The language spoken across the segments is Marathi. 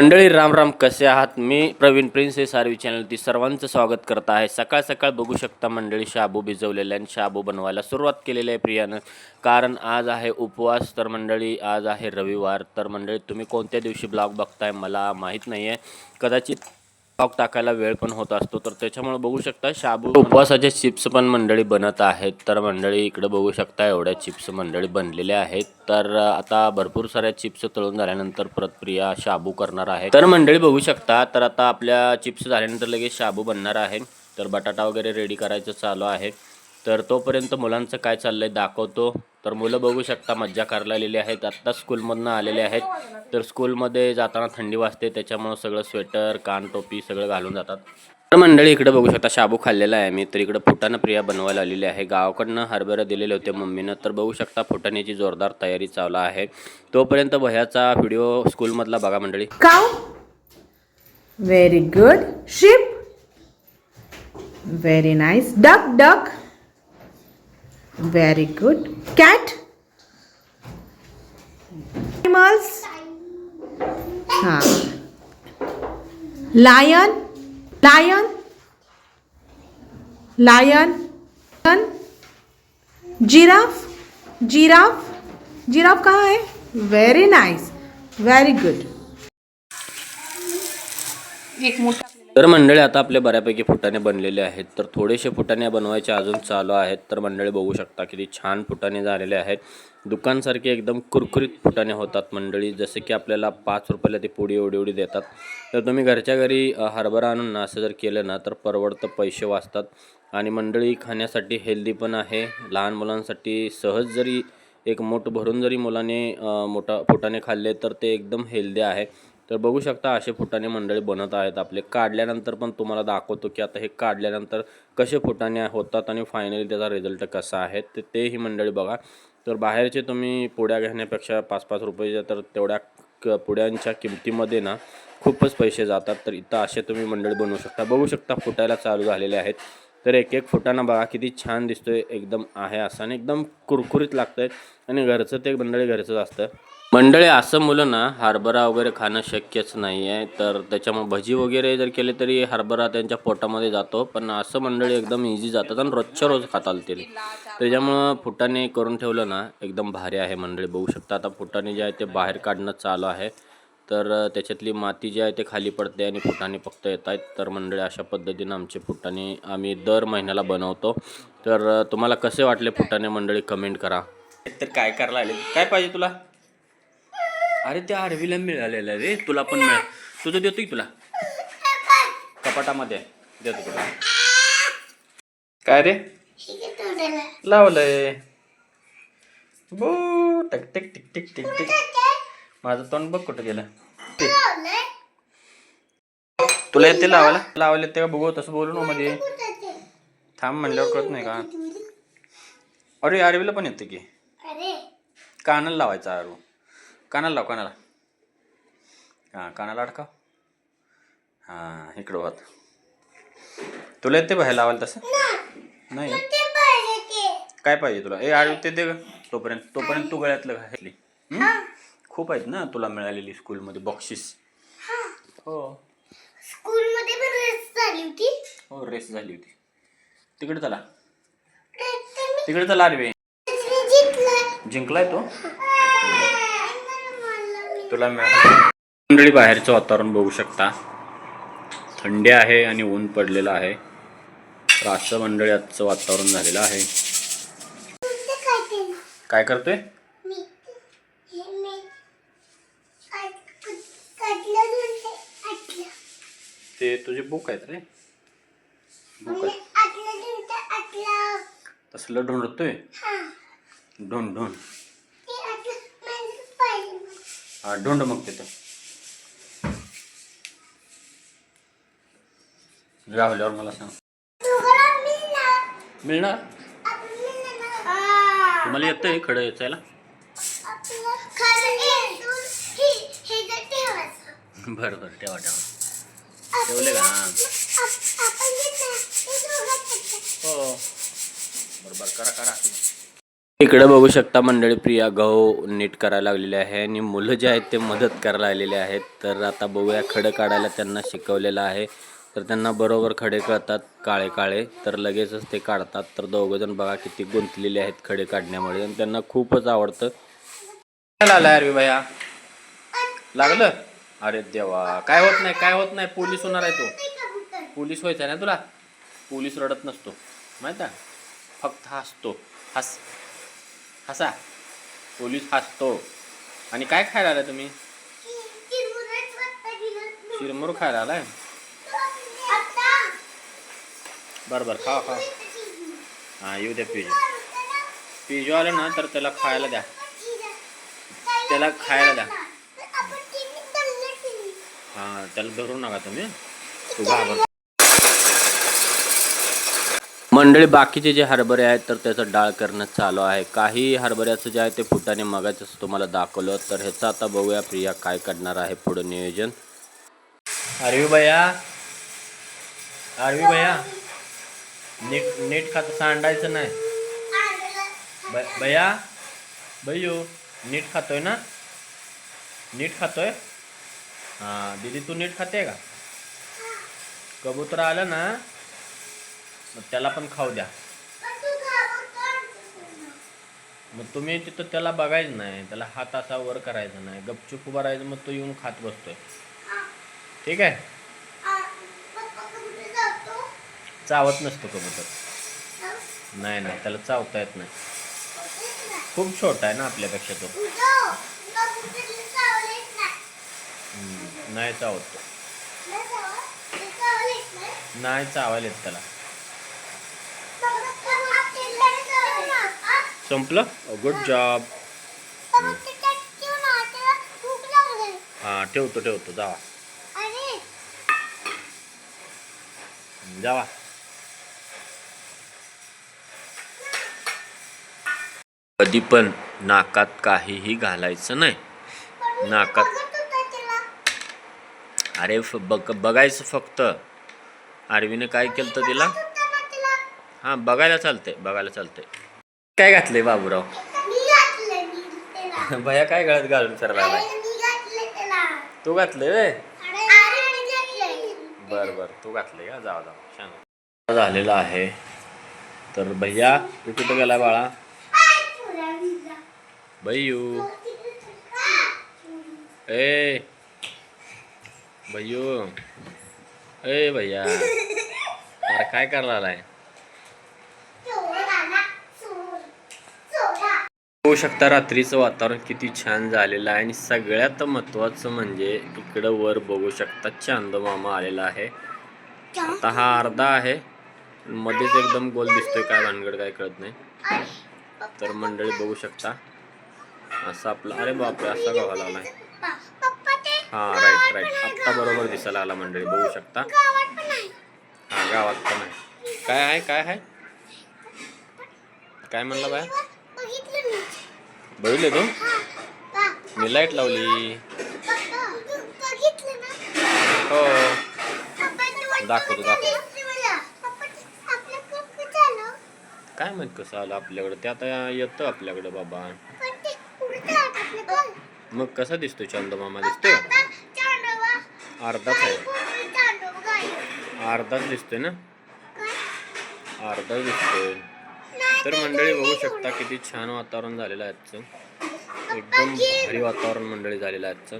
मंडळी राम राम कसे आहात? मी प्रवीण प्रिन्स हे चॅनल चॅनलती सर्वांचं स्वागत करत आहे. सकाळ सकाळ बघू शकता मंडळी शाबू भिजवलेले आणि शाबू बनवायला सुरुवात केलेली आहे प्रियानं. कारण आज आहे उपवास तर मंडळी आज आहे रविवार. तर मंडळी तुम्ही कोणत्या दिवशी ब्लॉग बघताय मला माहीत नाही आहे कदाचित ब्लॉग टाकायला वेळ पण होत असतो. तर त्याच्यामुळे बघू शकता शाबू उपवासाचे चिप्स पण मंडळी बनत आहेत. तर मंडळी इकडे बघू शकता एवढ्या चिप्स मंडळी बनलेल्या आहेत. तर आता भरपूर साऱ्या चिप्स तळून झाल्यानंतर परत प्रिया शाबू करणार आहे. तर मंडळी बघू शकता तर आता आपल्या चिप्स झाल्यानंतर लगेच शाबू बनणार आहे. तर बटाटा वगैरे रेडी करायचं चालू आहे. तर तोपर्यंत मुलांचं काय चाललं आहे दाखवतो. तर मुलं बघू शकता मज्जा करायला आहेत. आत्ता स्कूलमधनं आलेले आहेत. तर स्कूलमध्ये जाताना थंडी वाजते त्याच्यामुळं सगळं स्वेटर कान टोपी सगळं घालून जातात. तर मंडळी इकडे बघू शकता शाबू खाल्लेला आहे मी. तर इकडे फुटाणं प्रिया बनवायला आलेली आहे. गावाकडनं हरभरे दिलेले होते मम्मीनं. तर बघू शकता फुटाण्याची जोरदार तयारी चालू आहे. तोपर्यंत भयाचा व्हिडिओ स्कूलमधला बघा मंडळी. Very good good. Very nice duck duck. Very good. Cat. Animals. Ha. Lion. Lion. Lion. Lion. Giraffe. Giraffe. Giraffe कहाँ है वेरी नाइस वेरी गुड तर मंडळी आता आपले बऱ्यापैकी फुटाणे बनलेले आहेत. तर थोडेसे फुटाणे बनवायचे अजून चालू आहेत. तर मंडळी बघू शकता किती छान फुटाणे झालेले आहेत. दुकानसारखे एकदम कुरकुरीत फुटाणे होतात मंडळी. जसे की आपल्याला पाच रुपयाला ती पुडी एवढी एवढी देतात. तर तुम्ही घरच्या घरी हरभरा आणून ना असं जर केलं ना तर परवडतं पैसे वाचतात. आणि मंडळी खाण्यासाठी हेल्दी पण आहे. लहान मुलांसाठी सहज जरी एक मोठ भरून जरी मुलाने मोठा फुटाणे खाल्ले तर ते एकदम हेल्दी आहे. तर बघू शकता असे फुटाने मंडळी बनत आहेत आपले. काढल्यानंतर पण तुम्हाला दाखवतो की आता हे काढल्यानंतर कसे फुटाने होतात आणि फायनली त्याचा रिझल्ट कसा आहे तर तेही मंडळी बघा. तर बाहेरचे तुम्ही पुड्या घेण्यापेक्षा पाच पाच रुपयेच्या तर तेवढ्या क पुड्यांच्या किमतीमध्ये ना खूपच पैसे जातात. तर इथं असे तुम्ही मंडळी बनवू शकता. बघू शकता फुटायला चालू झालेले आहेत. तर एक एक फुटाना बघा किती छान दिसतोय एकदम आहे असं आणि एकदम कुरकुरीत लागतंय आणि घरचं ते मंडळी घरचंच असतं. मंडळी असं मुलं ना हरभरा वगैरे खाणं शक्यच नाही आहे तर त्याच्यामुळे भजी वगैरे जर केले तरी हरभरा त्यांच्या पोटामध्ये जातो. पण असं मंडळी एकदम इझी जातात आणि रोजच्या रोज खाताल ते. त्याच्यामुळं फुटाने करून ठेवलं ना एकदम भारी आहे मंडळी. बघू शकता आता फुटाने जे आहे ते बाहेर काढणं चालू आहे. तर त्याच्यातली माती जी आहे ते खाली पडते आणि फुटाणे फक्त येत आहेत. तर मंडळी अशा पद्धतीनं आमचे फुटाणे आम्ही दर महिन्याला बनवतो. तर तुम्हाला कसे वाटले फुटाणे मंडळी? कमेंट करा. तर काय करायला आले काय पाहिजे तुला? अरे त्या आरवीला मिळालेलं रे. तुला पण मिळाल तुझं देतो की तुला? कपाटामध्ये. देतो तुला. काय रे? लावलंय. बो टक टिक टिक टिक टिक टिक. माझं तोंड बघ कुठं गेलं. ते. तुला येते लावायला? लावायला ते का बघू तसं बोलू ना मध्ये थांब म्हणल्यावर कळत नाही का? अरे आरवीला पण येते की. कानाला लावायचा आरू. कानाला लाव कानाला. हां कानाला अडका हां इकडं होत तुला येते बाहेर लावायला तसं? नाही. काय पाहिजे तुला? ए आरू ते दे ग. तोपर्यंत तोपर्यंत तू गळ्यातलं घातली हं? खूप आहेत ना तुला मिळालेली स्कूलमध्ये बक्षीस. हो. स्कूल मध्ये पण रेस झाली होती? हो रेस झाली होती. तिकडे चला. तिकडे चला आरवे जिंकला जिंकलाय. तो? तुला मंडळी बाहेरचं वातावरण बघू शकता. थंडी आहे आणि ऊन पडलेलं आहे. तर असं मंडळी आजचं वातावरण झालेलं आहे. काय करतोय? ते तुझे बुक आहेत रे. बुक आहेत. तसलं ढोंढतोय? हा. ढोंड ढोंड ते आतलं माझं पाहिजे हा डोंड मग तिथं. राहुल्यावर मला सांग. मिळणार? मला येतंय खडं याचायला? बरं बरं ठेवा ठेवा. ठेवले का? हो. बरोबर करा करा. इकडे बघू शकता मंडळी प्रिया गहू नीट करायला लागलेले आहे आणि मुलं जे आहेत ते मदत करायला आलेले आहेत. तर आता बघूया खडे काढायला त्यांना शिकवलेलं आहे. तर त्यांना बरोबर खडे कळतात काळे काळे. तर लगेचच ते काढतात. तर दोघंजण बघा किती गुंतलेले आहेत खडे काढण्यामुळे. आणि त्यांना खूपच आवडतं. लागलं अरे भैया? लागलं? अरे देवा काय होत नाही काय होत नाही. पोलीस होणार आहे तो. पोलीस व्हायचा ना तुला? पोलीस रडत नसतो. माहीत आहे? फक्त हसतो. हस. हसा. पोलीस हसतो. आणि काय खायला आला तुम्ही? चिरमुर खायला आलाय? बरं बरं खा खा हां येऊ द्या पिजो. पिजो आलं ना तर त्याला खायला द्या. त्याला खायला द्या. हां त्याला धरू नका तुम्ही. तू घाबर मंडळी बाकीचे जे हरभरे आहेत तर त्याचं डाळ करणं चालू आहे. काही हरभऱ्याचं जे आहे ते फुटाने मगाच तुम्हाला दाखवलं. तर ह्याचं आता बघूया प्रिया काय करणार आहे पुढं नियोजन. अरवी भैया अरवी भैया नीट नीट खात सांडायचं नाही. ब- भैया नीट खातोय ना? नीट खातोय? हां दीदी तू नीट खाते का? कबूतर आलं ना? मग त्याला पण खाऊ द्या मग तुम्ही तिथं त्याला बघायचं नाही त्याला हात असा वर करायचा नाही गपचूप उभा राहायचं मग तो येऊन खात बसतोय ठीक आहे चावत नसतो कबूतर नाही नाही त्याला चावता येत नाही खूप छोटा आहे ना आपल्यापेक्षा तो नाही चावत तो नाही चावायला येत त्याला संपलं? गुड जॉब हां ठेवतो ठेवतो जावा. जावा. कधी पण नाकात काहीही घालायचं नाही. नाकात अरे फ- बघ बघायचं फक्त. आरवीने काय केलं तर तिला? हां बघायला चालतंय बघायला चालतंय. काय घातलंय बाबूराव? भया काय गळत घालून फिरायला तू घातलंय वे बर बर तू घातलंय का? जावा जावा छान झालेलं आहे. तर भैया तू कुठं गेला बाळा? भैयू. ए. भैयू. ए भैया. अरे काय करायला आलाय होऊ शकता रात्रीचं वातावरण किती छान झालेलं आहे आणि सगळ्यात महत्त्वाचं म्हणजे इकडं वर बघू शकता चांदमामा आलेला आहे. आता हा अर्धा आहे. मध्येच एकदम गोल दिसतोय काय भानगड काय कळत नाही. तर मंडळी बघू शकता. असं आपलं अरे बापरे असा गव्हा आहे हा राईट राईट आत्ता बरोबर दिसायला आला मंडळी बघू शकता. हा गावात पण आहे. काय आहे काय आहे? काय म्हणलं बाय? बघितले तू? मी लाइट लावली. हो. दाखवतो दाखवतो. काय माहीत कसं आलं आपल्याकडे? ते आता येतं आपल्याकडे बाबा. मग कसा दिसतोय चंदमामा दिसतोय? अर्धाच आहे. अर्धाच दिसतोय ना? अर्धाच दिसतोय. तर मंडळी बघू शकता किती छान वातावरण झालेलं आहे आजचं. एकदम भारी वातावरण मंडळी झालेलं आहे आजचं.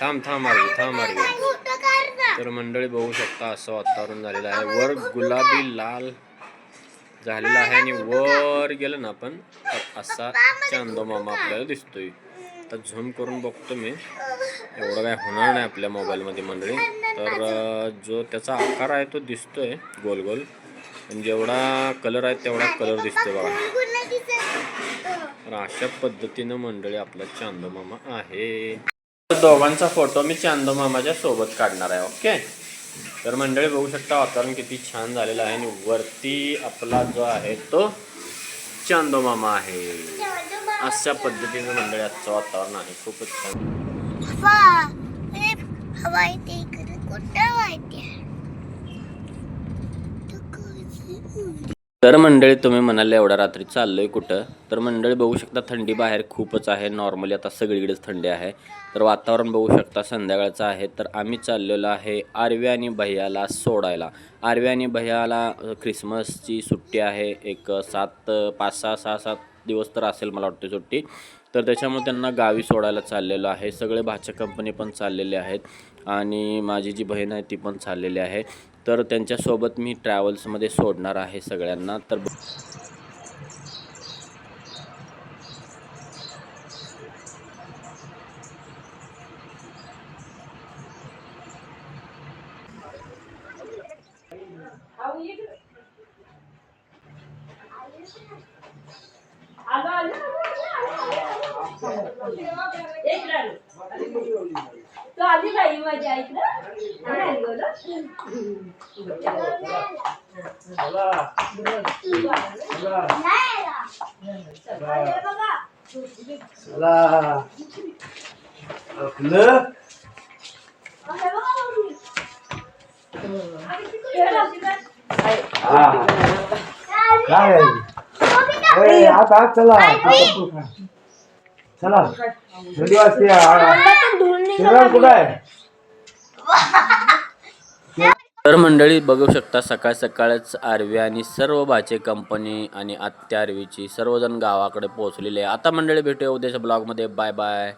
थांब थांब मारवी थांब मारवी तर मंडळी बघू शकता असं वातावरण झालेलं आहे. वर गुलाबी लाल झालेलं आहे आणि वर गेलं ना आपण तर असा चांदोमामा आपल्याला दिसतोय. तर झूम करून बघतो मी. एवढं काय होणार नाही आपल्या मोबाईलमध्ये मंडळी. तर जो त्याचा आकार आहे तो दिसतोय गोल गोल पण जेवढा कलर आहे तेवढा कलर दिसतोय बघा. तर अशा पद्धतीनं मंडळी आपला चांदोमामा आहे. दोघांचा फोटो मी चांदोमामाच्या सोबत काढणार आहे ओके तर मंडळी बघू शकता वातावरण किती छान झालेलं आहे आणि वरती आपला जो आहे तो चांदोमामा आहे. अशा पद्धतीनं मंडळी आजचं वातावरण आहे खूपच छान हवा येते इकडे कुठं माहिती आहे तर मंडळी तुम्ही म्हणाले एवढ्या रात्री चाललोय कुठं? तर मंडळी बघू शकता थंडी बाहेर खूपच आहे. नॉर्मली आता सगळीकडेच थंडी आहे. तर वातावरण बघू शकता संध्याकाळचं आहे. तर आम्ही चाललेलो आहे आरवी आणि भैयाला सोडायला. आरवी आणि भैयाला क्रिसमसची ख्रिसमसची सुट्टी आहे. एक सात पाच सहा सहा सात दिवस तर असेल मला वाटते सुट्टी. तर त्याच्यामुळे त्यांना गावी सोडायला चाललेलो आहे. सगळे भाच्या कंपनी पण चाललेले आहेत. आणि माझी जी बहीण आहे ती पण चाललेली आहे. तर त्यांच्यासोबत मी ट्रॅव्हल्समध्ये सोडणार आहे सगळ्यांना. तर तो आली बाई माझ्या. हा. काय? आता चला. चला. थंडी वाजते श्रीराम कुठं आहे? तर मंडळी बघू शकता सकाळ सकाळच आरवी आणि सर्व भाचे कंपनी आणि आत्या आरवीची सर्वजण गावाकडे पोहोचलेले आहे. आता मंडळी भेटूया उद्याच्या ब्लॉगमध्ये बाय बाय